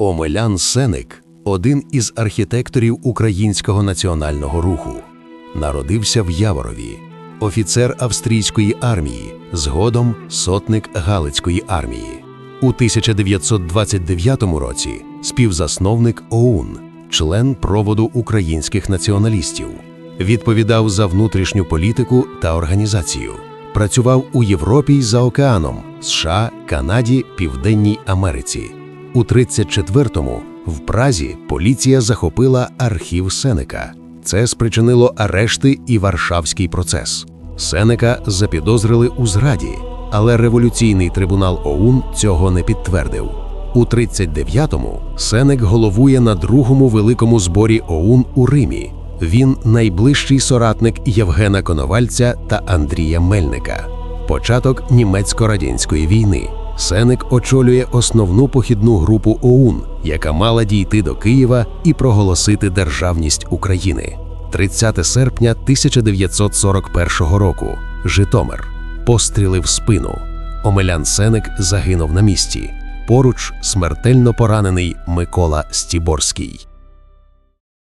Омелян Сеник один із архітекторів українського національного руху. Народився в Яворові, офіцер австрійської армії, згодом сотник Галицької армії. У 1929 році співзасновник ОУН, член проводу українських націоналістів, відповідав за внутрішню політику та організацію. Працював у Європі й за океаном, США, Канаді, Південній Америці. У 34-му в Празі поліція захопила архів Сенека. Це спричинило арешти і Варшавський процес. Сенека запідозрили у зраді, але революційний трибунал ОУН цього не підтвердив. У 39-му Сенек головує на другому великому зборі ОУН у Римі. Він найближчий соратник Євгена Коновальця та Андрія Мельника. Початок німецько-радянської війни. Сеник очолює основну похідну групу ОУН, яка мала дійти до Києва і проголосити державність України. 30 серпня 1941 року. Житомир. Постріли в спину. Омелян Сеник загинув на місці. Поруч смертельно поранений Микола Стіборський.